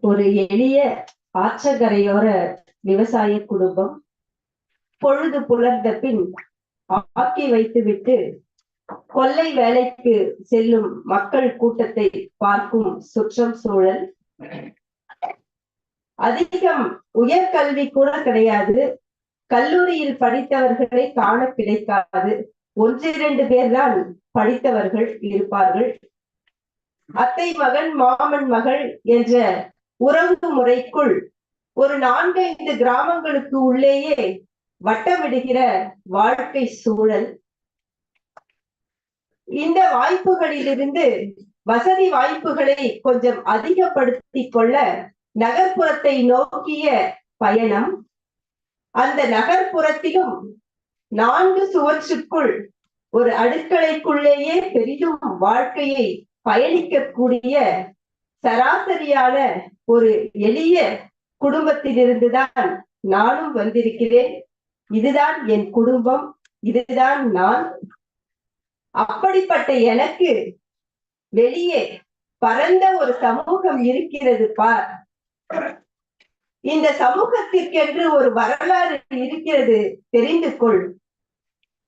ஒரு எளிய ஆற்றங்கரையோர விவசாய குடும்பம் பொழுது புலர்ந்த பின் ஆக்கி வைத்துவிட்டு கொல்லை வேலைக்கு செல்லும் மக்கள் கூட்டத்தை பார்க்கும் சுற்றம் சூழல். அதிகம் உயர்கல்வி கூட கிடையாது. கல்லூரியில் படித்தவர்களை காண கிடைக்காது. ஒன்றிரண்டு பேர் தான் படித்தவர்கள் இருப்பார்கள். அத்தை மகன் மாமன் மகள் என்ற உறவு முறைக்குள் ஒரு நான்கைந்து கிராமங்களுக்கு உள்ளேயே வட்டமிடுகிற வாழ்க்கை சூழல். இந்த வாய்ப்புகளிலிருந்து வசதி வாய்ப்புகளை கொஞ்சம் அதிகப்படுத்தி கொள்ள நகர்ப்புறத்தை நோக்கிய பயணம் அந்த நகர்ப்புறத்திலும் நான்கு சுவற்றுக்குள் ஒரு அடுக்களைக்குள்ளேயே பெரிதும் வாழ்க்கையை பயணிக்கக்கூடிய சராசரியான ஒரு எளிய குடும்பத்திலிருந்துதான் நானும் வந்திருக்கிறேன். இதுதான் என் குடும்பம் இதுதான் நான். அப்படிப்பட்ட எனக்கு வெளியே பரந்த ஒரு சமூகம் இருக்கிறது பார். இந்த சமூகத்திற்கென்று ஒரு வரலாறு இருக்கிறது தெரிந்து கொள்.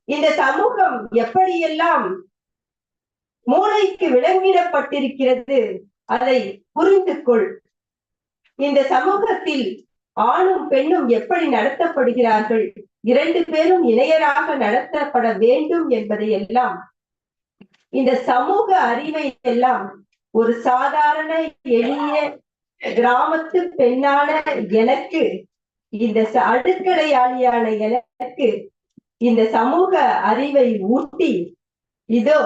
இந்த சமூகம் எப்படியெல்லாம் மூளைக்கு விளங்கிடப்பட்டிருக்கிறது அதை புரிந்து கொள். இந்த சமூகத்தில் ஆணும் பெண்ணும் எப்படி நடத்தப்படுகிறார்கள்? இரண்டு பேரும் இணையராக நடத்தப்பட வேண்டும் என்பதை எல்லாம் இந்த சமூக அறிவை எல்லாம் ஒரு சாதாரண எளிய கிராமத்து பெண்ணான எனக்கு இந்த அடுக்கலையாளியான எனக்கு இந்த சமூக அறிவை ஊட்டி இதோ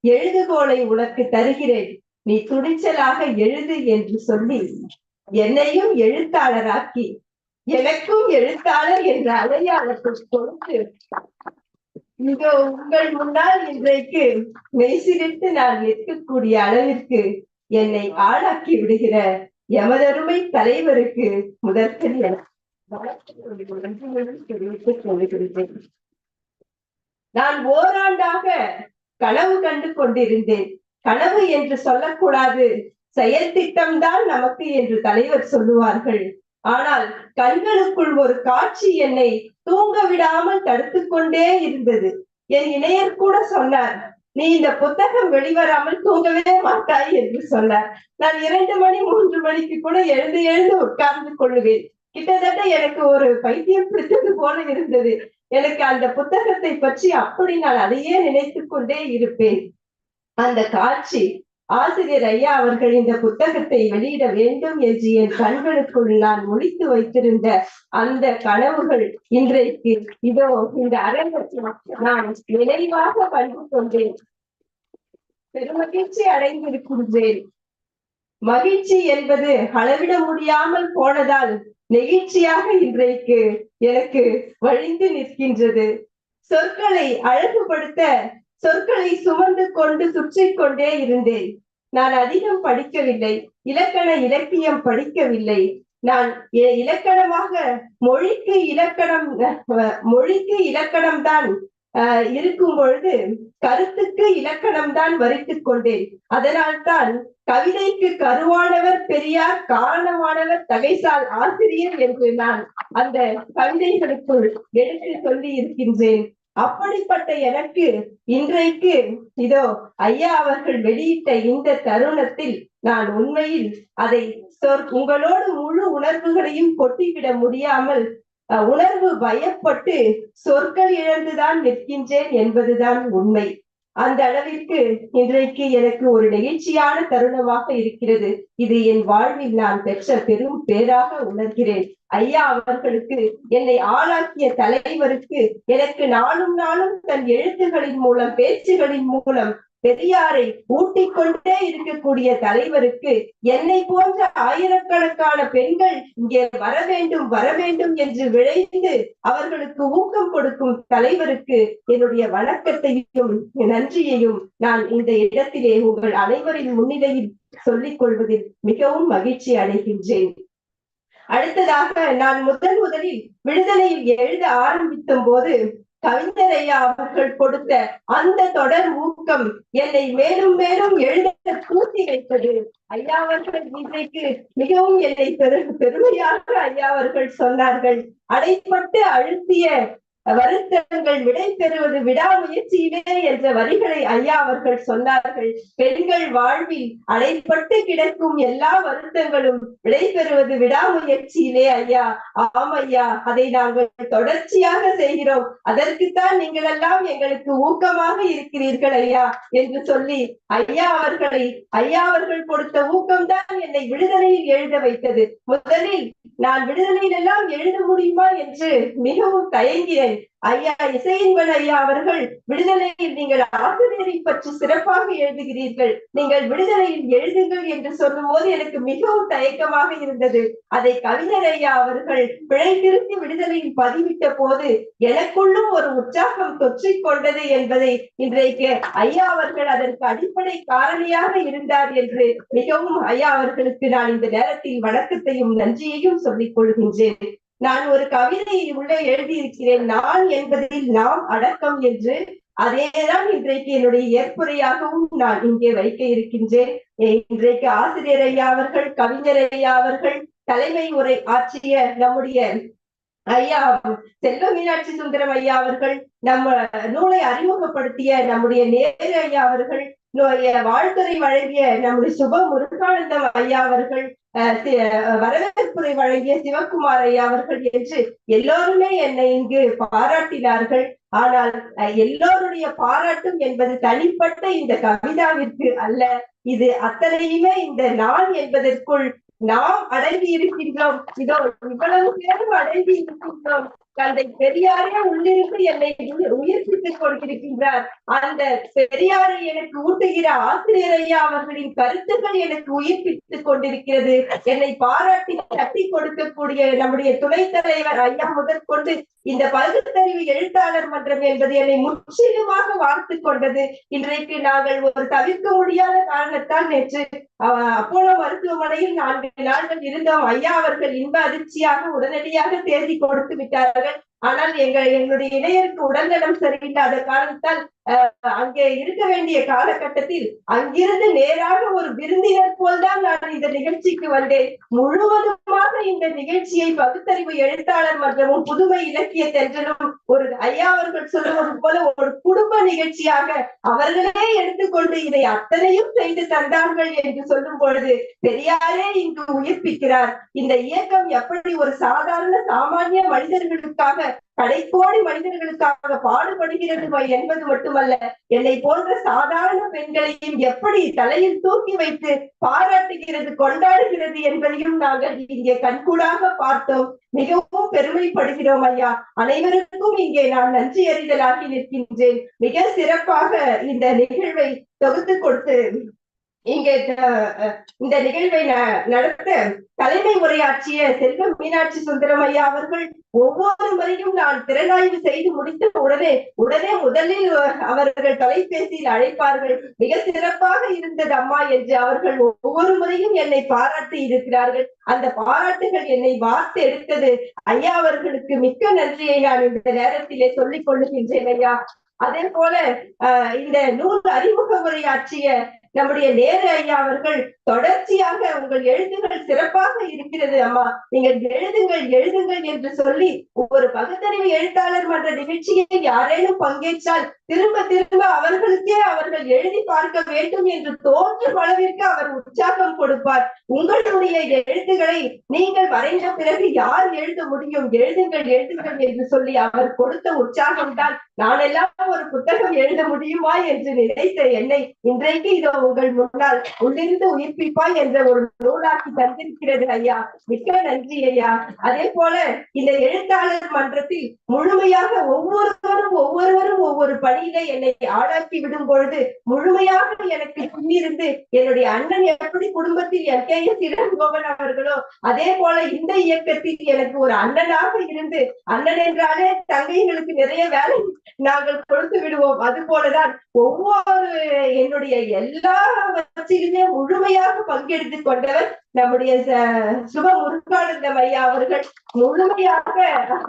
எழுதுகோலை உனக்கு தருகிறேன். நீ துணிச்சலாக எழுது என்று சொல்லி என்னையும் எழுத்தாளராக்கி எனக்கும் எழுத்தாளர் என்ற அடையாளத்தை கொடுத்து இதோ உங்கள் முன்னால் இன்றைக்கு மெய்சிரித்து நான் நிற்கக்கூடிய அளவிற்கு என்னை ஆளாக்கி விடுகிற எமதருமை தலைவருக்கு முதற்கல் தெரிவித்துக் கொள்கிறேன் நான் ஓராண்டாக கனவு கண்டு கொண்டிருந்தேன். கனவு என்று சொல்லக்கூடாது. செயல் திட்டம்தான் நமக்கு என்று தலைவர் சொல்லுவார்கள். ஆனால் கண்களுக்குள் ஒரு காட்சி என்னை தூங்க விடாமல் தடுத்து கொண்டே இருந்தது. என் இணையர் கூட சொன்னார் நீ இந்த புத்தகம் வெளிவராமல் தூங்கவே மாட்டாய் என்று சொன்னார். நான் இரண்டு மணி மூன்று மணிக்கு கூட எழுந்து எழுந்து உட்கார்ந்து கொள்ளுவேன் கிட்டத்தட்ட எனக்கு ஒரு பைத்தியம் பிடித்தது போல இருந்தது. எனக்கு அந்த புத்தகத்தை பற்றி அப்படி நான் அதையே நினைத்து கொண்டே இருப்பேன். அந்த காட்சி ஆசிரியர் ஐயா அவர்கள் இந்த புத்தகத்தை வெளியிட வேண்டும் என்று என் கண்களுக்குள் நான் முடித்து வைத்திருந்த அந்த கனவுகள் இன்றைக்கு இதோ இந்த அரங்கத்தில் நான் நினைவாக கண்டு கொண்டேன். பெருமகிழ்ச்சி அடைந்திருக்கின்றேன். மகிழ்ச்சி என்பது அளவிட முடியாமல் போனதால் நெகிழ்ச்சியாக இன்றைக்கு எனக்கு வழிந்து நிற்கின்றது. சொற்களை அழகுபடுத்த சொற்களை சுமந்து கொண்டு சுற்றி கொண்டே இருந்தேன். நான் அதிகம் படிக்கவில்லை இலக்கண இலக்கியம் படிக்கவில்லை. நான் இலக்கணமாக மொழிக்கு இலக்கணம் மொழிக்கு இலக்கணம் தான் இருக்கும் பொழுது கருத்துக்கு இலக்கணம் தான் வரித்துக் கொண்டேன். அதனால்தான் கவிதைக்கு கருவானவர் பெரியார் காரணமானவர் தகைசால் ஆசிரியர் என்று நான் அந்த கவிதைகளுக்குள் எடுத்து சொல்லி இருக்கின்றேன். அப்படிப்பட்ட எனக்கு இன்றைக்கு இதோ ஐயா அவர்கள் வெளியிட்ட இந்த தருணத்தில் நான் உண்மையில் அதை உங்களோடு முழு உணர்வுகளையும் கொட்டிவிட முடியாமல் உணர்வு பயப்பட்டு சொற்கள் இழந்துதான் நிற்கின்றேன் என்பதுதான் உண்மை. அந்த அளவிற்கு இன்றைக்கு எனக்கு ஒரு நெகிழ்ச்சியான தருணமாக இருக்கிறது. இது என் வாழ்வில் நான் பெற்ற பெரும் பேராக உணர்கிறேன். ஐயா அவர்களுக்கு என்னை ஆளாக்கிய தலைவருக்கு எனக்கு நாளும் நாளும் தன் எழுத்துகளின் மூலம் பேச்சுகளின் மூலம் பெரியாரை ஊட்டிக் கொண்டே இருக்கக்கூடிய தலைவருக்கு என்னை போன்ற ஆயிரக்கணக்கான பெண்கள் இங்கே வர வேண்டும் வர வேண்டும் என்று விளைந்து அவர்களுக்கு ஊக்கம் கொடுக்கும் தலைவருக்கு என்னுடைய வணக்கத்தையும் நன்றியையும் நான் இந்த இடத்திலே உங்கள் அனைவரின் முன்னிலையில் சொல்லிக் கொள்வதில் மிகவும் மகிழ்ச்சி அடைகின்றேன். அடுத்ததாக நான் முதன் முதலில் விடுதலையில் எழுத ஆரம்பித்த போது கவிஞர் அவர்கள் கொடுத்த அந்த தொடர் ஊக்கம் என்னை மேலும் மேலும் எழுத கூட்டி வைத்தது. ஐயா அவர்கள் இன்றைக்கு மிகவும் என்னை பெரு பெருமையாக ஐயா அவர்கள் சொன்னார்கள். அடைப்பட்டு அழுத்திய வருத்தங்கள் விடை பெறுவது விடாமுயற்சியிலே என்ற வரிகளை ஐயா அவர்கள் சொன்னார்கள். பெண்கள் வாழ்வில் அடைப்பட்டு கிடக்கும் எல்லா வருத்தங்களும் விடை பெறுவது விடாமுயற்சியிலே ஐயா. ஆம் ஐயா அதை நாங்கள் தொடர்ச்சியாக செய்கிறோம். அதற்குத்தான் நீங்கள் எல்லாம் எங்களுக்கு ஊக்கமாக இருக்கிறீர்கள் ஐயா என்று சொல்லி ஐயா அவர்களை ஐயா அவர்கள் கொடுத்த ஊக்கம்தான் என்னை விடுதலையில் எழுத வைத்தது. முதலில் நான் விடுதலையில் எல்லாம் எழுத முடியுமா என்று மிகவும் தயங்கினேன். ஐயா இசையின்வன் ஐயா அவர்கள் விடுதலையில் நீங்கள் ஆசிரியரை பற்றி சிறப்பாக எழுதுகிறீர்கள். நீங்கள் விடுதலையில் எழுதுங்கள் என்று சொல்லும் போது எனக்கு மிகவும் தயக்கமாக இருந்தது. அதை கவிஞர் ஐயா அவர்கள் பிழை திருத்தி விடுதலையில் பதிவிட்ட போது எனக்குள்ளும் ஒரு உற்சாகம் தொற்றிக் கொண்டது என்பதை இன்றைக்கு ஐயா அவர்கள் அதற்கு அடிப்படை காரணியாக இருந்தார் என்று மிகவும் ஐயா அவர்களுக்கு நான் இந்த நேரத்தில் வணக்கத்தையும் நன்றியையும் சொல்லிக் கொள்கின்றேன். நான் ஒரு கவிதையை உள்ளே எழுதியிருக்கிறேன். நான் என்பதில் நாம் அடக்கம் என்று அதேதான் இன்றைக்கு என்னுடைய ஏற்புரையாகவும் நான் இங்கே வைக்க இருக்கின்றேன். இன்றைக்கு ஆசிரியர் ஐயா அவர்கள் கவிஞர் ஐயா அவர்கள் தலைமை உரை ஆற்றிய நம்முடைய ஐயா செல்வ மீனாட்சி சுந்தரம் ஐயா அவர்கள் நம்ம நூலை அறிமுகப்படுத்திய நம்முடைய நேரு ஐயா அவர்கள் வாழ்த்துறை வழங்கிய நம்முடைய சுப முருகானந்தம் ஐயா அவர்கள் வரவேற்புரை வழங்கிய சிவகுமார் ஐயா அவர்கள் என்று எல்லோருமே என்னை இங்கு பாராட்டினார்கள். ஆனால் எல்லோருடைய பாராட்டும் என்பது தனிப்பட்ட இந்த கவிதாவிற்கு அல்ல. இது அத்தனையுமே இந்த நான் என்பதற்குள் நாம் அடங்கி இருக்கின்றோம் இதோ இவ்வளவு பேரும் அடங்கி இருக்கின்றோம் தந்தை பெரியாரே உள்ளிருந்து என்னை உயிர்ப்பித்துக் கொண்டிருக்கின்றார். அந்த பெரியாரை எனக்கு ஊட்டுகிற ஆசிரியர் ஐயா அவர்களின் கருத்துக்கள் எனக்கு உயிர்ப்பித்துக் கொண்டிருக்கிறது. என்னை பாராட்டி தட்டி கொடுக்கக்கூடிய நம்முடைய துணைத் தலைவர் ஐயா முதற்கொண்டு இந்த பகுத்தறிவு எழுத்தாளர் மன்றம் என்பது என்னை முற்றிலுமாக வாழ்த்து கொண்டது. இன்றைக்கு நாங்கள் ஒரு தவிர்க்க முடியாத காரணத்தால் நேற்று அப்போலோ மருத்துவமனையில் நான்கு நாள்கள் இருந்தோம். ஐயா அவர்கள் இன்ப அதிர்ச்சியாக உடனடியாக தேதி கொடுத்து விட்டார்கள். ஆனால் எங்கள் எங்களுடைய இணையருக்கு உடல்நலம் சரியில்லாத காரணத்தால் அங்கே இருக்க வேண்டிய காலகட்டத்தில் அங்கிருந்து நேராக ஒரு விருந்தினர் போல்தான் நான் இந்த நிகழ்ச்சிக்கு வந்தேன். முழுவதுமாக இந்த நிகழ்ச்சியை பகுத்தறிவு எழுத்தாளர் மன்றமும் புதுமை இலக்கிய தென்றலும் ஒரு ஐயா அவர்கள் சொல்லுவது போல ஒரு குடும்ப நிகழ்ச்சியாக அவர்களே எடுத்துக்கொண்டு இதை அத்தனையும் செய்து தந்தார்கள் என்று சொல்லும் பொழுது பெரியாரே இங்கு உயிர்ப்பிக்கிறார். இந்த இயக்கம் எப்படி ஒரு சாதாரண சாமானிய மனிதர்களுக்காக கடைக்கோடி மனிதர்களுக்காக பாடுபடுகிறது என்பது மட்டுமல்ல என்னை போன்ற சாதாரண பெண்களையும் எப்படி தலையில் தூக்கி வைத்து பாராட்டுகிறது கொண்டாடுகிறது என்பதையும் நாங்கள் இங்கே கண்கூடாக பார்த்தோம். மிகவும் பெருமைப்படுகிறோம் ஐயா. அனைவருக்கும் இங்கே நான் நன்றி அறிதலாகி நிற்கின்றேன். மிக சிறப்பாக இந்த நிகழ்வை தொகுத்து கொடுத்து இங்க இந்த நிகழ்வை நடத்த தலைமை உரையாற்றிய செல்வம் மீனாட்சி சுந்தரம் ஐயா அவர்கள் ஒவ்வொரு முறையும் நான் திறனாய்வு செய்து முடித்த உடனே உடனே முதலில் அவர்கள் தொலைபேசியில் அழைப்பார்கள். மிக சிறப்பாக இருந்தது அம்மா என்று அவர்கள் ஒவ்வொரு முறையும் என்னை பாராட்டி இருக்கிறார்கள். அந்த பாராட்டுகள் என்னை வார்த்து எடுத்தது. ஐயா அவர்களுக்கு மிக்க நன்றியை நான் இந்த நேரத்திலே சொல்லிக் கொள்ளுகின்றேன் ஐயா. அதே போல இந்த நூல் அறிமுக உரையாற்றிய நம்முடைய நேரு ஐயா அவர்கள் தொடர்ச்சியாக உங்கள் எழுத்துகள் சிறப்பாக இருக்கிறது அம்மா. நீங்கள் எழுதுங்கள் எழுதுங்கள் என்று சொல்லி ஒரு பகுத்தறிவு எழுத்தாளர் மன்ற நிகழ்ச்சியை யாரேனும் பங்கேற்றால் திரும்ப திரும்ப அவர்களுக்கே அவர்கள் எழுதி பார்க்க வேண்டும் என்று தோன்றும் அளவிற்கு அவர் உற்சாகம் கொடுப்பார். உங்களுடைய எழுத்துக்களை நீங்கள் வரைந்த பிறகு யார் எழுத முடியும்? எழுதுங்கள் எழுதுங்கள் என்று சொல்லி அவர் கொடுத்த உற்சாகம் தான் நான் எல்லாம் ஒரு புத்தகம் எழுத முடியுமா என்று நினைத்த என்னை இன்றைக்கு இதோ உங்கள் முன்னால் உள்ளிருந்து உயிர்ப்பிப்பாய் என்ற ஒரு நூலாக்கி தந்திருக்கிறது ஐயா. மிக்க நன்றி ஐயா. அதே போல இந்த எழுத்தாளர் மன்றத்தில் முழுமையாக ஒவ்வொருவரும் ஒவ்வொருவரும் ஒவ்வொரு பணியில என்னை ஆளாக்கி விடும் பொழுது முழுமையாக எனக்கு பின்னிருந்து என்னுடைய அண்ணன் எப்படி குடும்பத்தில் என் கே எஸ் இளங்கோவன் அவர்களோ அதே போல இந்த இயக்கத்தில் எனக்கு ஒரு அண்ணனாக இருந்து அண்ணன் என்றாலே தங்கைகளுக்கு நிறைய வேலை நாங்கள் கொடுத்து விடுவோம். அது போலதான் ஒவ்வொரு என்னுடைய எல்லா வச்சிலுமே முழுமையாக பங்கெடுத்துக் கொண்டவர் நம்முடைய சுப முருகானந்தம் ஐயா அவர்கள். முழுமையாக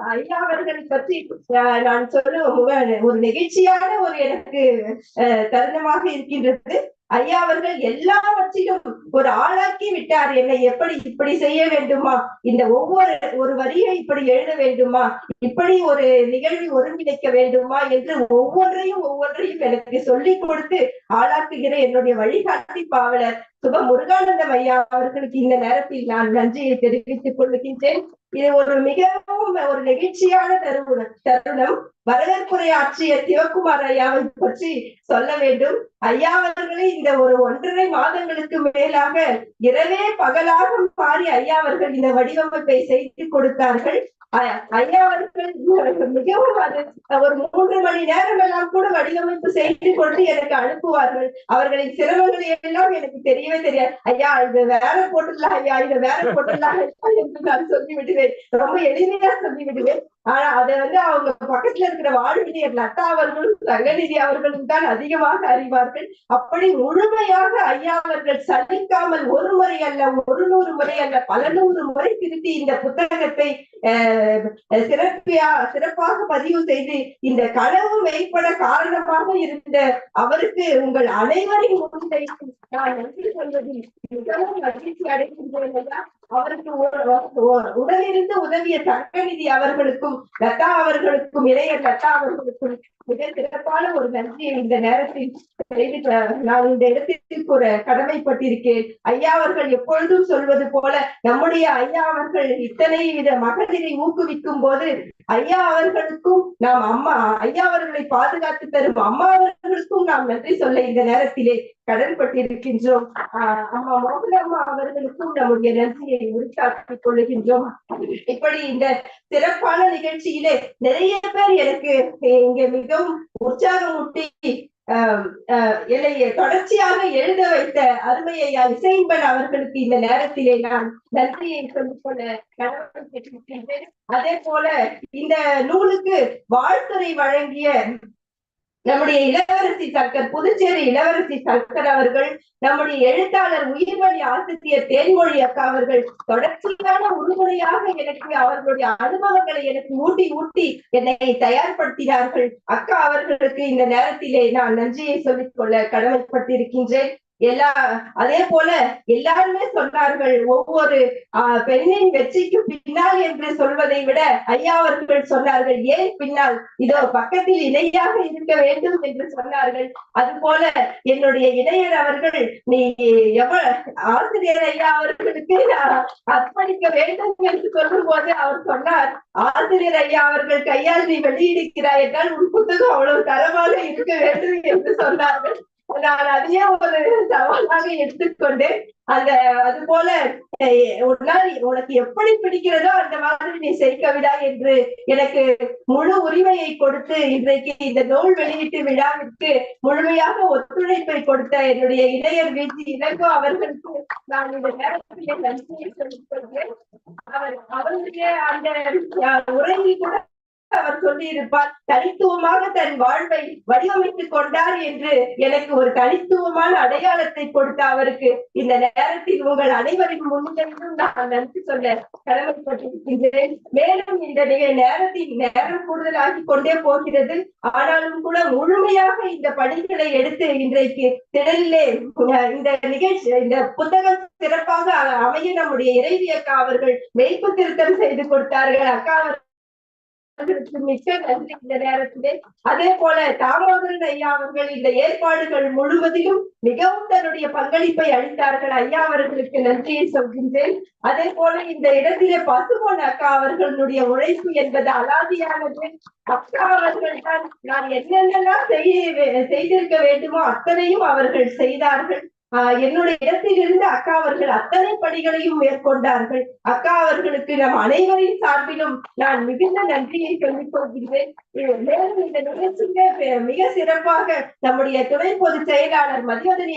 ஐயா அவர்களை பற்றி அஹ், நான் சொல்ல ஒரு நெகிழ்ச்சியான ஒரு எனக்கு அஹ், தருணமாக இருக்கின்றது. ஐயா அவர்கள் எல்லாவற்றிலும் ஒரு ஆளாக்கி விட்டார். என்னை எப்படி இப்படி செய்ய வேண்டுமா? இந்த ஒவ்வொரு ஒரு வரியை இப்படி எழுத வேண்டுமா? இப்படி ஒரு நிகழ்வை ஒருங்கிணைக்க வேண்டுமா? என்று ஒவ்வொன்றையும் ஒவ்வொன்றையும் எனக்கு சொல்லி கொடுத்து ஆளாக்குகிற என்னுடைய வழிகாட்டி பாவலர் சுப முருகானந்தம் ஐயா அவர்களுக்கு இந்த நேரத்தில் நான் நன்றியை தெரிவித்துக் கொள்கின்றேன் இது ஒரு மிகவும் ஒரு நெகிழ்ச்சியான தருணம் தருணம். வரவேற்புரை ஆற்றிய சிவகுமார் ஐயாவை பற்றி சொல்ல வேண்டும். ஐயா அவர்களை இந்த ஒரு ஒன்றரை மாதங்களுக்கு மேலாக இரவே பகலாக மாறி ஐயா அவர்கள் இந்த வடிவமைப்பை செய்து கொடுத்தார்கள். ஐயா அவர்கள் மிகவும் அது ஒரு மூன்று மணி நேரம் எல்லாம் கூட வடிவமைப்பு செய்து கொண்டு எனக்கு அனுப்புவார்கள். அவர்களின் சிரமங்கள் எல்லாம் எனக்கு தெரியவே தெரியாது. ஐயா இது வேற போட்டுடலாம் ஐயா இது வேற போட்டுடலாம் என்று நான் சொல்லி விடுவேன் ரொம்ப எளிமையா சொல்லி விடுவேன் ஆனா அதை வந்து அவங்க பக்கத்துல இருக்கிற வாழ்வினியர் லதா அவர்களும் ரங்கநிதி அவர்களும் தான் அதிகமாக அறிவார்கள். அப்படி முழுமையாக ஐயா அவர்கள் சலிக்காமல் ஒரு முறை அல்ல ஒரு நூறு முறை அல்ல பல நூறு முறை திருத்தி இந்த புத்தகத்தை அஹ், சிறப்பியா சிறப்பாக பதிவு செய்து இந்த கனவு மெய்ப்பட காரணமாக இருந்த அவருக்கு உங்கள் அனைவரின் முன்னிலை நான் நன்றி சொல்வதில் மிகவும் மகிழ்ச்சி அடைகின்றேன் ஐயா. அவருக்கு ஒரு- உதவிய தங்கநிதி அவர்களுக்கும் லதா அவர்களுக்கும் இளைய லதா அவர்களுக்கும் மிக சிறப்பான ஒரு நன்றியை இந்த நேரத்தில் நான் இந்த இடத்திற்கு ஒரு கடமைப்பட்டிருக்கேன். ஐயா அவர்கள் எப்பொழுதும் சொல்வது போல நம்முடைய ஐயா அவர்கள் இத்தனை வித மகளிரை ஊக்குவிக்கும் போது ஐயா அவர்களுக்கும் நாம் அம்மா ஐயா அவர்களை பாதுகாத்து தரும் அம்மா அவர்களுக்கும் நாம் நன்றி சொல்ல இந்த நேரத்திலே கடன்பட்டிருக்கின்றோம். ஆஹ் அம்மா மோகனம்மா அவர்களுக்கும் நம்முடைய நன்றியை உரித்தாக்கிக் கொள்ளுகின்றோம் இப்படி இந்த சிறப்பான நிகழ்ச்சியிலே நிறைய பேர் எனக்கு இங்க மிகவும் உற்சாகமூட்டி ஊட்டி ஆஹ் என்னை தொடர்ச்சியாக எழுத வைத்த அருமையா இசைம்பன் அவர்களுக்கு இந்த நேரத்திலே நான் நன்றியை சொல்லிக் கொள்ள கடவுள் அதே போல இந்த நூலுக்கு வாழ்த்துறை வழங்கிய நம்முடைய இளவரசி சர்க்கர் புதுச்சேரி இளவரசி சர்க்கர் அவர்கள் நம்முடைய எழுத்தாளர் உயிர்வழி ஆசிரியர் தேன்மொழி அக்கா அவர்கள் தொடர்ச்சியான உறுதுணையாக எனக்கு அவர்களுடைய அனுபவங்களை எனக்கு ஊட்டி ஊட்டி என்னை தயார்படுத்தினார்கள். அக்கா அவர்களுக்கு இந்த நேரத்திலே நான் நன்றியை சொல்லிக் கொள்ள கடமைப்பட்டிருக்கின்றேன். எல்லா அதே போல எல்லாருமே சொன்னார்கள் ஒவ்வொரு ஆஹ் பெண்ணின் வெற்றிக்கு பின்னால் என்று சொல்வதை விட ஐயா அவர்கள் சொன்னார்கள் ஏன் பின்னால்? இதோ பக்கத்தில் இணையாக இருக்க வேண்டும் என்று சொன்னார்கள். அது போல என்னுடைய இணையர் அவர்கள் நீ எவ்வளவு ஆசிரியர் ஐயா அவர்களுக்கு அர்ப்பணிக்க வேண்டும் என்று சொல்லும் போது அவர் சொன்னார் ஆசிரியர் ஐயா அவர்கள் கையால் நீ வெளியிடுகிறாய் என்றால் உன் புத்தகம் அவ்வளவு தரமாக இருக்க வேண்டும் என்று சொன்னார்கள். நான் அதையே ஒரு சவாலாக எடுத்துக்கொண்டு அந்த அது போல உன்னால் உனக்கு எப்படி பிடிக்கிறதோ அந்த மாதிரி நீ செய்கவிடா என்று எனக்கு முழு உரிமையை கொடுத்து இன்றைக்கு இந்த நூல் வெளியீட்டு விழாவிற்கு முழுமையாக ஒத்துழைப்பை கொடுத்த என்னுடைய இளையர் வீச்சு இளங்கோ அவர்களுக்கு நான் இந்த நேரத்திலே நன்றியை சொல்லிக் கொள்கிறேன் அவர் அவருடைய அந்த உரையில் கூட அவர் சொல்லியிருப்பார் தனித்துவமாக தன் வாழ்வை வடிவமைத்துக் கொண்டார் என்று எனக்கு ஒரு தனித்துவமான அடையாளத்தை கொடுத்த அவருக்கு இந்த நேரத்தில் உங்கள் அனைவரின் முன்னிலையிலும் நான் நன்றி சொல்ல கடமைப்பட்டிருக்கின்றேன். மேலும் இந்த நேரத்தின் நேரம் கூடுதலாகி கொண்டே போகிறது. ஆனாலும் கூட முழுமையாக இந்த பணிகளை எடுத்து இன்றைக்கு திடலிலே இந்த நிகழ்ச்சி இந்த புத்தகம் சிறப்பாக அமைய நம்முடைய இறைவியக்கா அவர்கள் மெய்ப்பு திருத்தம் செய்து கொடுத்தார்கள். அக்கா அவர்கள் மிக்க நன்றி இந்த நேரத்திலே. அதே போல தாமோதரன் ஐயா அவர்கள் இந்த ஏற்பாடுகள் முழுவதிலும் மிகவும் தன்னுடைய பங்களிப்பை அளித்தார்கள். ஐயா அவர்களுக்கு நன்றியை சொல்கின்றேன். அதே போல இந்த இடத்திலே பசுமன் அக்கா அவர்களுடைய உழைப்பு என்பது அலாதியானது. அக்கா அவர்கள் தான் நான் என்னென்னலாம் செய்ய செய்திருக்க வேண்டுமோ அத்தனையும் அவர்கள் செய்தார்கள். என்னுடைய இடத்திலிருந்து அக்கா அவர்கள் அத்தனை பணிகளையும் மேற்கொண்டார்கள். அக்கா அவர்களுக்கு நம் அனைவரின் சார்பிலும் நான் மிகுந்த நன்றியை சொல்லிக் கொள்கிறேன் மேலும் இந்த நிகழ்ச்சியிலே மிக சிறப்பாக நம்முடைய துணை பொதுச் செயலாளர் மதிவதனி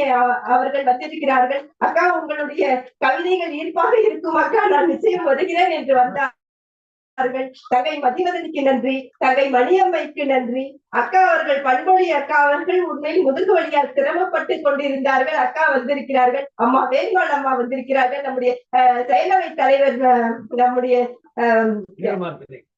அவர்கள் வந்திருக்கிறார்கள். அக்கா உங்களுடைய கவிதைகள் ஈர்ப்பாக இருக்கும். அக்கா நான் நிச்சயம் வருகிறேன் என்று வந்தார். அவர்கள் தங்கை மதிவதனுக்கு நன்றி தங்கை மணியம்மைக்கு நன்றி. அக்கா அவர்கள் பண்பொழி அக்கா அவர்கள் உண்மையில் முதுகு வழியால் சிரமப்பட்டு கொண்டிருந்தார்கள். அக்கா வந்திருக்கிறார்கள். அம்மா வேண்பாள் அம்மா வந்திருக்கிறார்கள். நம்முடைய செயலவை தலைவர் நம்முடைய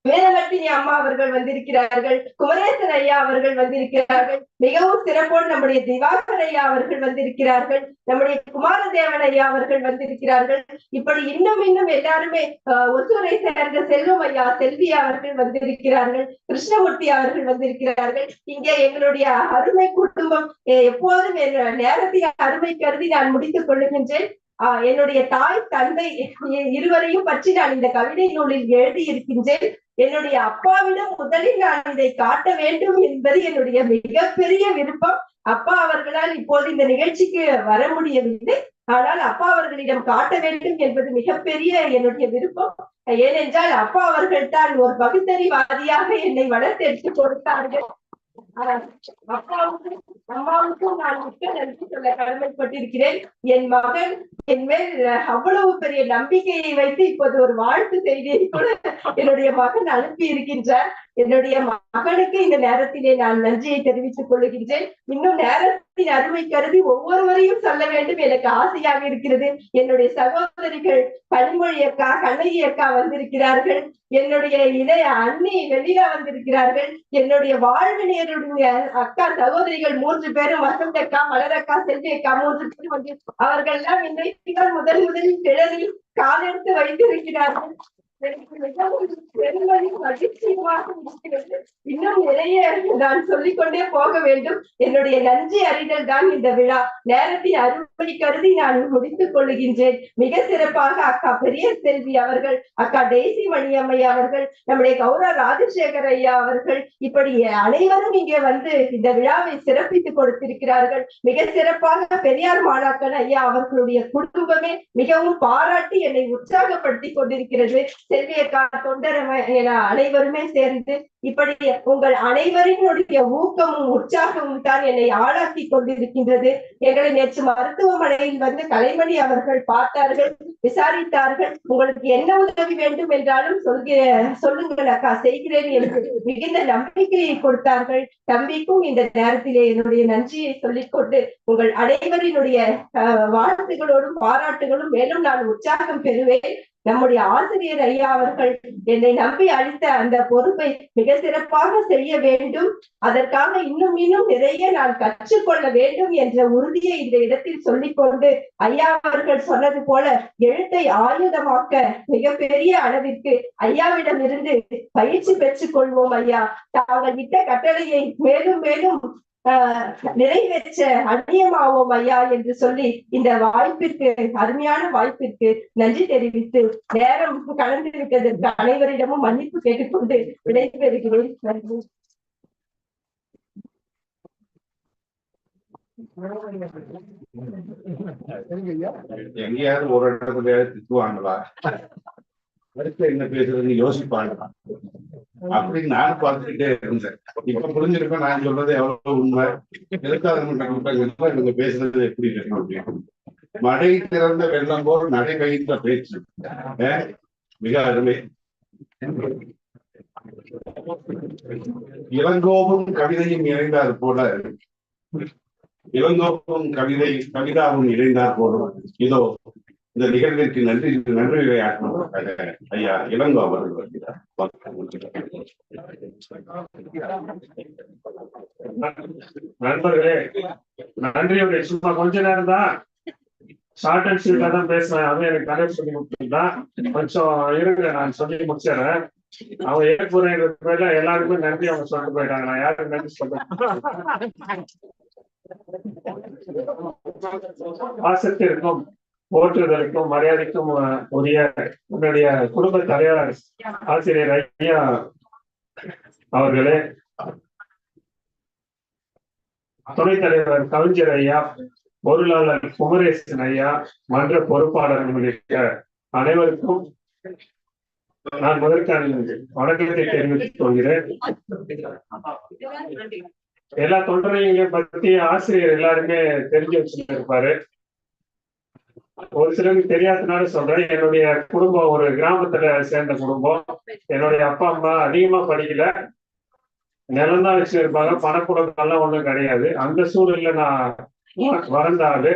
அஹ், வேதவர்த்தினி அம்மா அவர்கள் வந்திருக்கிறார்கள் குமரேசன் ஐயா அவர்கள் வந்திருக்கிறார்கள் மிகவும் சிறப்போடு நம்முடைய திவாகர் ஐயா அவர்கள் வந்திருக்கிறார்கள் நம்முடைய குமாரதேவன் ஐயா அவர்கள் வந்திருக்கிறார்கள். இப்படி இன்னும் இன்னும் எல்லாருமே அஹ், ஒசூரை சேர்ந்த செல்வம் ஐயா செல்வி அவர்கள் வந்திருக்கிறார்கள் கிருஷ்ணமூர்த்தி அவர்கள் வந்திருக்கிறார்கள். இங்கே எங்களுடைய அருமை குடும்பம் எப்போதும் நேரத்தை அருமை கருதி நான் முடித்துக் கொள்ளுகின்றேன். ஆஹ் என்னுடைய தாய் தந்தை இருவரையும் பற்றி நான் இந்த கவிதை நூலில் எழுதி இருக்கின்றேன் என்னுடைய அப்பாவிடம் முதலில் நான் இதை காட்ட வேண்டும் என்பது என்னுடைய மிகப்பெரிய விருப்பம். அப்பா அவர்களால் இப்போது இந்த நிகழ்ச்சிக்கு வர முடியவில்லை. ஆனால் அப்பா அவர்களிடம் காட்ட வேண்டும் என்பது மிகப்பெரிய என்னுடைய விருப்பம். ஏனென்றால் அப்பா அவர்கள் தான் ஒரு பகுத்தறிவாதியாக என்னை வளர்த்தெடுத்து கொடுத்தார்கள். அப்பாவுக்கும் அம்மாவுக்கும் நான் மிக்க நன்றி சொல்ல கடமைப்பட்டிருக்கிறேன் என் மகன் என் மேல் அவ்வளவு பெரிய நம்பிக்கையை வைத்து இப்போது ஒரு வாழ்த்து செய்தியை கூட என்னுடைய மகன் அனுப்பி இருக்கின்றார் என்னுடைய மகனுக்கு இந்த நேரத்திலே நான் நன்றியை தெரிவித்துக் கொள்கின்றேன். இன்னும் நேரத்தின் அருமை கருதி ஒவ்வொருவரையும் சொல்ல வேண்டும். எனக்கு ஆசையாக இருக்கிறது. என்னுடைய சகோதரிகள் கனிமொழி அக்கா கண்ணகி அக்கா வந்திருக்கிறார்கள். என்னுடைய இளைய அண்ணி வெளியில வந்திருக்கிறார்கள். என்னுடைய வாழ்வினையருடைய அக்கா சகோதரிகள் மூன்று பேரும் வசந்தக்கா மலரக்கா செல்வியக்கா மூன்று பேரும் வந்து அவர்கள் எல்லாம் இன்றைக்கு முதல் முதலில் கிழறில் காலெடுத்து வைத்திருக்கிறார்கள். எனக்கு மிகவும் பெருமையும் மகிழ்ச்சியுமாக இருக்கிறது இன்னும் நிறைய நான் சொல்லிக்கொண்டே போக வேண்டும் என்னுடைய நன்றி அறிதல் தான் இந்த விழா நேரத்தின் அறுவடை கருதி நான் முடித்துக் கொள்ளுகின்றேன் மிக சிறப்பாக அக்கா பெரிய செல்வி அவர்கள் அக்கா டெய்சி மணியம்மை அவர்கள் நம்முடைய கௌரவ ராஜசேகர் ஐயா அவர்கள் இப்படி அனைவரும் இங்கே வந்து இந்த விழாவை சிறப்பித்துக் கொடுத்திருக்கிறார்கள் மிக சிறப்பாக பெரியார் மாணாக்கன் ஐயா அவர்களுடைய குடும்பமே மிகவும் பாராட்டி என்னை உற்சாகப்படுத்தி கொண்டிருக்கிறது செல்வியக்கா அக்கா அனைவருமே சேர்ந்து இப்படி உங்கள் அனைவரினுடைய ஊக்கமும் உற்சாகமும் தான் என்னை ஆளாக்கி கொண்டிருக்கின்றது. எங்களை நேற்று மருத்துவமனையில் வந்து கலைமணி அவர்கள் பார்த்தார்கள் விசாரித்தார்கள். உங்களுக்கு என்ன உதவி வேண்டும் என்றாலும் சொல்கிற சொல்லுங்கள் அக்கா செய்கிறேன் என்று மிகுந்த நம்பிக்கையை கொடுத்தார்கள். தம்பிக்கும் இந்த நேரத்திலே என்னுடைய நன்றியை சொல்லிக்கொண்டு உங்கள் அனைவரினுடைய அஹ், வாழ்த்துகளோடும் பாராட்டுகளும் மேலும் நான் உற்சாகம் பெறுவேன். நம்முடைய ஆசிரியர் ஐயா அவர்கள் என்னை நம்பி அளித்த அந்த பொறுப்பை மிக சிறப்பாக செய்ய வேண்டும். அதற்காக இன்னும் இன்னும் நிறைய நான் கற்றுக்கொள்ள வேண்டும் என்ற உறுதியை இந்த இடத்தில் சொல்லிக்கொண்டு ஐயா அவர்கள் சொன்னது போல எழுத்தை ஆயுதமாக்க மிகப்பெரிய அளவிற்கு ஐயாவிடம் இருந்து பயிற்சி பெற்றுக் கொள்வோம் ஐயா. தாங்கள் இட்ட கட்டளையை மேலும் மேலும் நிறைவேற்ற அந்நியமாவோம் ஐயா என்று சொல்லி இந்த வாய்ப்பிற்கு அருமையான வாய்ப்பிற்கு நன்றி தெரிவித்து நேரம் கலந்து கலந்திருப்பதற்கு அனைவரிடமும் மன்னிப்பு கேட்டுக்கொண்டு விடைபெறுகிறேன். நன்றி. எங்கேயாவது ஒரு இடத்துல திட்டுவாங்களா? அடுத்து என்ன பேசுறதுன்னு யோசிப்பாங்க. அப்படின்னு நானும் பார்த்துக்கிட்டே இருந்தேன். இப்ப புரிஞ்சிருக்கேன் நான் சொல்றது எவ்வளவு உண்மை? எதுக்காக இவங்க பேசுறது எப்படி இருக்கணும் அப்படின்னு. மழை திறந்த வெள்ளம் போல் நடை வைத்த பேச்சு. மிக அருமை. இளங்கோவும் கவிதையும் இணைந்தார் போல. இளங்கோவும் கவிதை கவிதாவும் இணைந்தார் போல. இதோ இந்த நிகழ்விற்கு நன்றி நன்றி உரையாற்றுவதற்காக ஐயா இளங்கோ அவர்கள் வருகிறார். நண்பர்களே நன்றியுடைய சும்மா கொஞ்ச நேரம் தான். ஷார்ட் அண்ட் ஸ்வீட்டா தான் பேசுறேன். அவன் எனக்கு கனெக்ட் சொல்லி கொடுத்துருந்தான் கொஞ்சம் இருங்க நான் சொல்லி முடிச்சிடறேன். அவன் ஏற்புரைன்ற பேர்ல எல்லாருக்குமே நன்றி அவங்க சொல்லிட்டு போயிட்டாங்க. நான் யாரும் நன்றி சொல்றேன் பாசத்திற்கும் போற்றுதலுக்கும் மரியாதைக்கும் உரிய உன்னுடைய குடும்ப தலைவர் ஆசிரியர் ஐயா அவர்களே துணைத் தலைவர் கவிஞர் ஐயா பொருளாளர் குமரேசன் ஐயா மன்ற பொறுப்பாளர் உள்ளிட்ட அனைவருக்கும் நான் முதற்கான வணக்கத்தை தெரிவித்துக் கொள்கிறேன். எல்லா தொண்டரையும் பத்தி ஆசிரியர் எல்லாருமே தெரிஞ்சு வச்சிருப்பாரு. ஒரு சிலருக்கு தெரியாதனால சொல்றேன். என்னுடைய குடும்பம் ஒரு கிராமத்துல சேர்ந்த குடும்பம். என்னுடைய அப்பா அம்மா அதிகமா படிக்கல. நிலம் தான் வச்சிருப்பாங்க. பணக்குடங்கள்லாம் ஒண்ணும் கிடையாது. அந்த சூழல்ல நான் வளர்ந்தாரு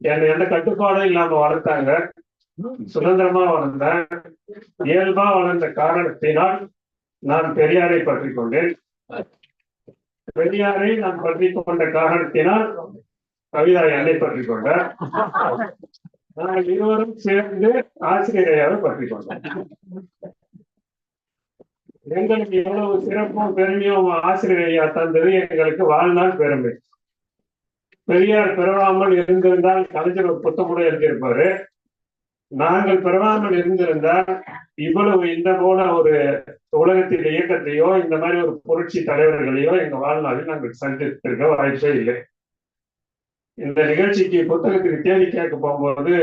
என்னை எந்த கட்டுப்பாடும் இல்லாம வளர்த்தாங்க. சுதந்திரமா வளர்ந்தேன். இயல்பா வளர்ந்த காரணத்தினால் நான் பெரியாரை பற்றி கொண்டேன். பெரியாரை நான் பற்றி கொண்ட காரணத்தினால் கவிதாவை என்னை பற்றி கொண்டார் இருவரும் சேர்ந்து ஆசிரியரையாக பற்றி கொண்டோம் எங்களுக்கு எவ்வளவு சிறப்பும் பெருமையும் ஆசிரியரையா தந்தது எங்களுக்கு வாழ்நாள் பெருமை. பெரியார் பிறவாமல் இருந்திருந்தால் கலைஞர் ஒரு புத்தகம் கூட எழுதியிருப்பாரு. நாங்கள் பிறவாமல் இருந்திருந்தால் இவ்வளவு இந்த போல ஒரு உலகத்தின் இயக்கத்தையோ இந்த மாதிரி ஒரு புரட்சி தலைவர்களையோ எங்க வாழ்நாளில் நாங்கள் சந்தித்திருக்க வாய்ப்பே இல்லை. இந்த நிகழ்ச்சிக்கு புத்தகத்துக்கு தேதி கேட்க போகும்போது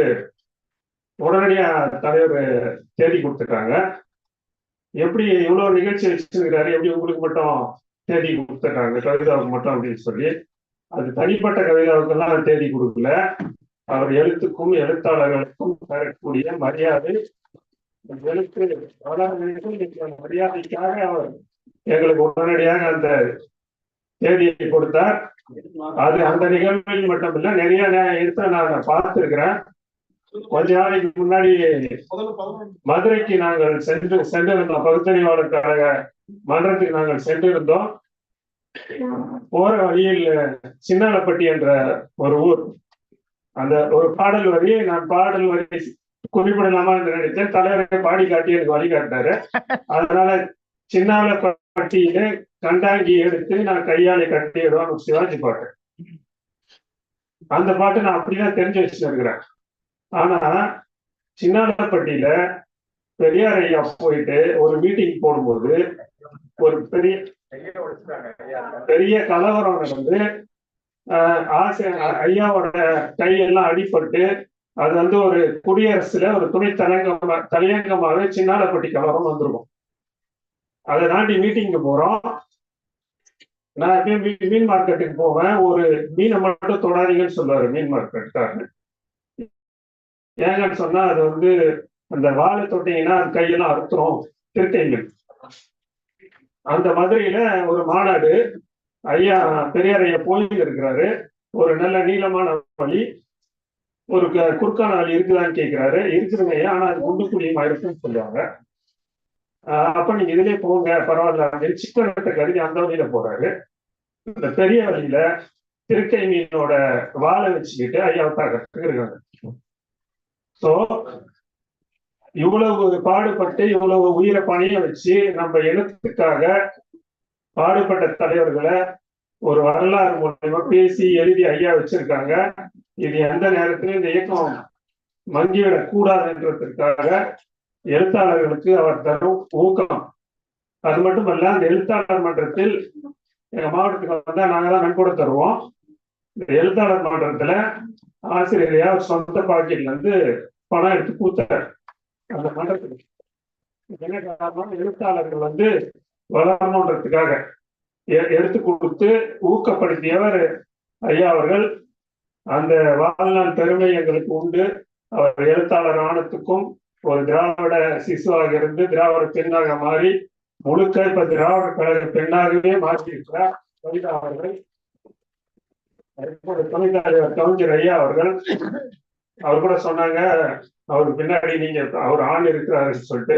உடனடியா தலைவர் தேதி கொடுத்துட்டாங்க. எப்படி இவ்வளவு நிகழ்ச்சி வச்சிருக்கிறாரு? எப்படி உங்களுக்கு மட்டும் தேதி கொடுத்துட்டாங்க? கவிதாவுக்கு மட்டும் அப்படின்னு சொல்லி. அது தனிப்பட்ட கவிதாவுக்கெல்லாம் தேதி கொடுக்கல. அவர் எழுத்துக்கும் எழுத்தாளர்களுக்கும் தரக்கூடிய மரியாதை எழுத்து மரியாதைக்காக அவர் எங்களுக்கு உடனடியாக அந்த தேதியை கொடுத்தார். அது அந்த நிகழ்வில் மட்டுமில்ல நிறைய நே- நான் பார்த்திருக்கிறேன். கொஞ்ச நாளைக்கு முன்னாடி மதுரைக்கு நாங்கள் சென்று சென்றிருந்தோம். பகுத்தறிவாளர் கழக மன்றத்துக்கு நாங்கள் சென்றிருந்தோம். போற வழியில் சின்னாலப்பட்டி என்ற ஒரு ஊர். அந்த ஒரு பாடல் வரி நான் பாடல் வரி குறிப்பிடலாமா என்று நினைத்தேன். தலைவரை பாடி காட்டி எனக்கு வழிகாட்டினாரு அதனால சின்னாலப்பட்டியில கண்டாங்கி எடுத்து நான் கையாலே கட்டிடுவான் ஒரு சிவாஜி பாட்டு. அந்த பாட்டு நான் அப்படிதான் தெரிஞ்சு வச்சிருக்கிறேன். ஆனா சின்னாலப்பட்டியில பெரியார் ஐயா போயிட்டு ஒரு மீட்டிங் போடும்போது ஒரு பெரிய பெரிய கலவரம் நடந்து ஆஹ் ஆசை ஐயாவோட கையெல்லாம் அடிபட்டு அது வந்து ஒரு குடியரசுல ஒரு துணை தலையங்கமா தலையங்கமாவே சின்னாலப்பட்டி கலவரம் வந்திருக்கும். அதை தாண்டி மீட்டிங்க்கு போறோம். நான் எப்பயும் மீன் மார்க்கெட்டுக்கு போவேன். ஒரு மீனை மட்டும் தொடாதீங்கன்னு சொல்லுவாரு மீன் மார்க்கெட்டுக்காரர் ஏங்கன்னு சொன்னா அது வந்து அந்த வாழை தொட்டீங்கன்னா அது கையெல்லாம் அறுத்துரும். திருக்கை அந்த மதுரையில ஒரு மாநாடு ஐயா பெரியார் ஐயா போயிட்டு இருக்கிறாரு. ஒரு நல்ல நீளமான வழி. ஒரு க- குறுக்கான வழி இருக்குதான்னு கேட்கிறாரு இருக்குதுங்க ஐயா ஆனா அது குண்டு குழியுமா இருக்குன்னு சொல்லுவாங்க. அப்ப நீங்க இதுலயே போங்க பரவாயில்ல. அப்படின்னு சிக்கனத்தை கருதி அந்த வழியில போறாரு. இந்த பெரிய வழியில திருக்கை மீனோட வாழை வச்சுக்கிட்டு ஐயா தாக்கத்துக்கு இருக்காங்க சோ இவ்வளவு பாடுபட்டு இவ்வளவு உயிரை பணிய வச்சு நம்ம எழுத்துக்காக பாடுபட்ட தலைவர்களை ஒரு வரலாறு மூலமா பேசி எழுதி ஐயா வச்சிருக்காங்க. இது எந்த நேரத்திலும் இந்த இயக்கம் மங்கிவிடக் கூடாதுன்றதுக்காக எழுத்தாளர்களுக்கு அவர் தரும் ஊக்கம். அது மட்டுமல்ல அந்த எழுத்தாளர் மன்றத்தில் எங்க மாவட்டத்துக்கு வந்தா நாங்க தான் நன்கொடை தருவோம். இந்த எழுத்தாளர் மன்றத்துல ஆசிரியரையா சொந்த பாக்கெட்ல இருந்து பணம் எடுத்து கூத்தார் அந்த மன்றத்துக்கு. என்ன காரணம்? எழுத்தாளர்கள் வந்து வளரணுன்றதுக்காக எ- எடுத்து கொடுத்து ஊக்கப்படுத்தியவர் ஐயா அவர்கள். அந்த வாழ்நாள் பெருமை எங்களுக்கு உண்டு. அவர் எழுத்தாளர் ஆனத்துக்கும் ஒரு திராவிட சிசுவாக இருந்து திராவிட பெண்ணாக மாறி முழுக்க இப்ப திராவிட கழக பெண்ணாகவே மாற்றியிருக்கிறார் கவிதா அவர்கள். கவிஞர் ஐயா அவர்கள். அவர் கூட சொன்னாங்க அவருக்கு பின்னாடி நீங்க அவர் ஆண் இருக்கிறாருன்னு சொல்லிட்டு.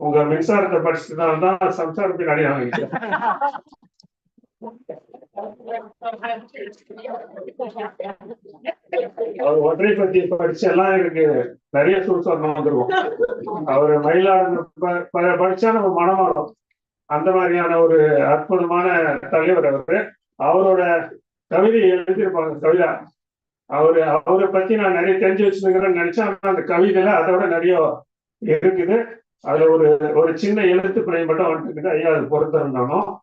உங்க மின்சாரத்தை படிச்சதுனால தான் சம்சாரம் பின்னாடி அவர் ஒற்றை பத்தி படிச்சு எல்லாம் எனக்கு நிறைய சுறுசுறுப்பு வந்துருவோம் அவர் மயிலாடுதுறை படிச்சா நம்ம மனமாறும். அந்த மாதிரியான ஒரு அற்புதமான தலைவர் அவரு. அவரோட கவிதை எழுதியிருப்பாங்க கவிதா. அவரு அவரை பத்தி நான் நிறைய தெரிஞ்சு வச்சிருக்கிறேன்னு நினைச்சேன் அந்த கவிதையில அதோட நிறைய இருக்குது. அதுல ஒரு ஒரு சின்ன எழுத்து பிழை மட்டும் வந்துருக்குது ஐயா அது பொறுத்திருந்தாலும்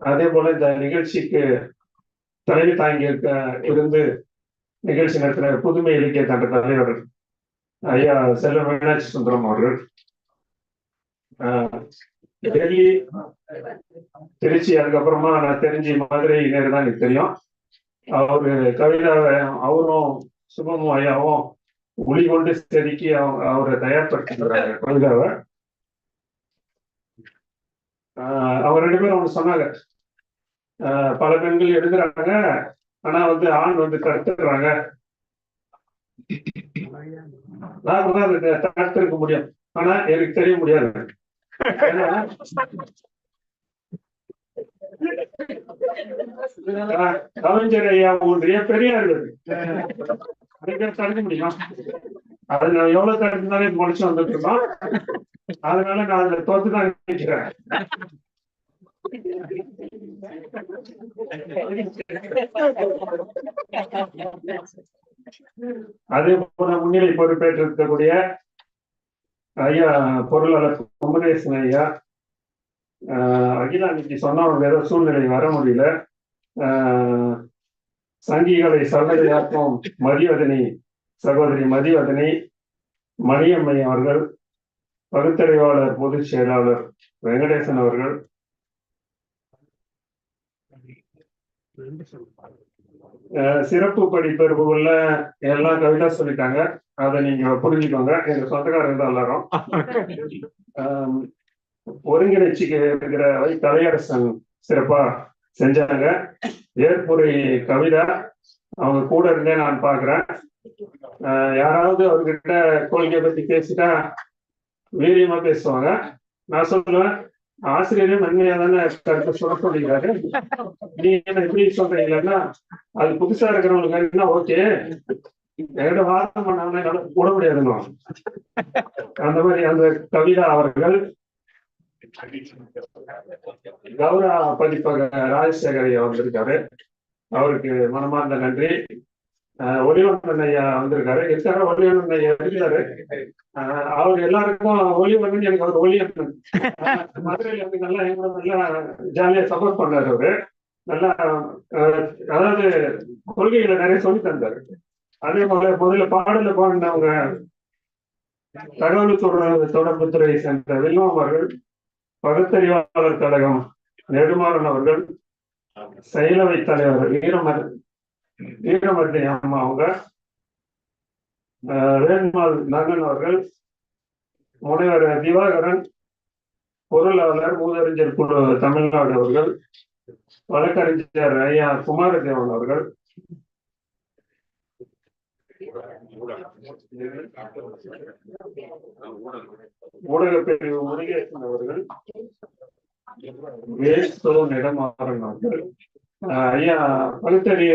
அதே போல இந்த நிகழ்ச்சிக்கு தலைமை தாங்கி இருக்க இருந்து நிகழ்ச்சி நடத்துற புதுமை இலக்கிய தன்ற தலைவர் ஐயா செல்வ மீனாட்சி சுந்தரம் அவர்கள். ஆஹ் டெல்லி திருச்சி அதுக்கப்புறமா நான் தெரிஞ்சு மதுரை நேரு தான் எனக்கு தெரியும். அவரு கவிதாவை அவரும் சுபமும் ஐயாவும் ஒளி கொண்டு செதுக்கி அவங்க அவரை தயார்படுத்திக்கிறாங்க கவிதாவை அவர் ரெண்டு பேரும் ஒண்ணு சொன்னாங்க. ஆஹ் பல பெண்கள் எழுதுறாங்க. ஆனா வந்து ஆண் வந்து கடத்துறாங்க நான் கூட தடுத்திருக்க முடியும். ஆனா எனக்கு தெரிய முடியாது. கவிஞர் ஐயா ஒன்றிய பெரியார் தடுக்க முடியும்? அது நான் எவ்வளவு தடுத்தாலே முளைச்சு வந்துட்டு இருக்கோம் அதனால நான் அதை தோத்து தான் நினைக்கிறேன். அதே போல முன்னிலை பொறுப்பேற்றிருக்கக்கூடிய ஐயா பொருளாளர் குமரேசன் ஐயா ஆஹ் அகிலா இன்னைக்கு சொன்னவங்க ஏதோ சூழ்நிலை வர முடியல. ஆஹ் சங்கிகளை சகோதரியாக்கும் மதிவதனி சகோதரி மதிவதனி மணியம்மை அவர்கள் பகுத்தறிவாளர் பொதுச் செயலாளர் வெங்கடேசன் அவர்கள். சிறப்பு படிப்பெறுப்புகள்ல எல்லாம் கவிதா சொல்லிட்டாங்க. அதை நீங்க புரிஞ்சுக்கோங்க. எங்க சொந்தக்காரங்க தான் எல்லாரும். ஒருங்கிணைச்சிக்கு இருக்கிற கலையரசன் சிறப்பா செஞ்சாங்க. ஏற்புரை கவிதா அவங்க கூட இருந்தே நான் பாக்குறேன் யாராவது அவர்கிட்ட கோரிக்கை பத்தி பேசிட்டா வீரியமா பேசுவாங்க. நான் சொல்லுவேன் ஆசிரியரே மண்மையா தானே கருத்து சொல்ல சொல்லிக்கிறாரு நீங்க என்ன எப்படி சொல்றீங்கன்னா அது புதுசா இருக்கிறவங்களுக்கு என்ன ஓகே. என்கிட்ட வாதம் பண்ணாங்கன்னா என்னால விட முடியாதுங்க அந்த மாதிரி அந்த கவிதா அவர்கள் கௌரவ பதிப்பக ராஜசேகர் வந்திருக்காரு அவருக்கு மனமார்ந்த நன்றி. ஒளிவண்ணன் ஐயா வந்திருக்காரு. இருக்காரு? ஒளிவண்ணன் ஐயா இருக்காரு. அவர் எல்லாருக்கும் ஒளிவண்ணன் எனக்கு அவர் ஒளியண்ணன். மதுரையில இருந்து நல்லா எங்களை நல்லா ஜாலியா சப்போர்ட் பண்ணாரு அவரு. நல்லா அதாவது கொள்கைகளை நிறைய சொல்லி தந்தாரு. அதே போல முதல்ல பாடல பாடினவங்க தகவல் தொடர்பு தொடர்புத்துறை சேர்ந்த வில்வம் அவர்கள் பகுத்தறிவாளர் கழகம் நெடுமாறன் அவர்கள் செயலவை தலைவர் வீரமர் வீரமர்த்தி அம்மா அவங்க ஆஹ் நகன் அவர்கள் முனைவர் திவாகரன் பொருளாளர் மூதறிஞர் குழு தமிழ்நாடு அவர்கள் வழக்கறிஞர் ஐயா குமாரதேவன் அவர்கள். ஊடக பிரிவு முருகேசன் அவர்கள் வேஸ்தோ நிடமாறன் அவர்கள் ஐயா பழுத்தறிய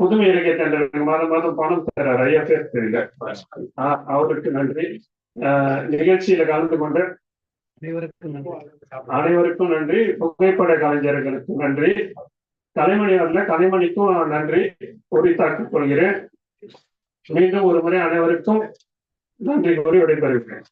புதுமை இலக்கிய மாதம் மாதம் பணம் தர்றார் ஐயா பேர் தெரியல அவருக்கு நன்றி. நிகழ்ச்சியில கலந்து கொண்ட அனைவருக்கும் நன்றி. புகைப்பட கலைஞர்களுக்கு நன்றி. கலைமணி வரல கலைமணிக்கும் நன்றி. உரித்தாக்கிக் கொள்கிறேன். மீண்டும் ஒரு முறை அனைவருக்கும் நன்றி கூறி விடைபெறுகிறேன்.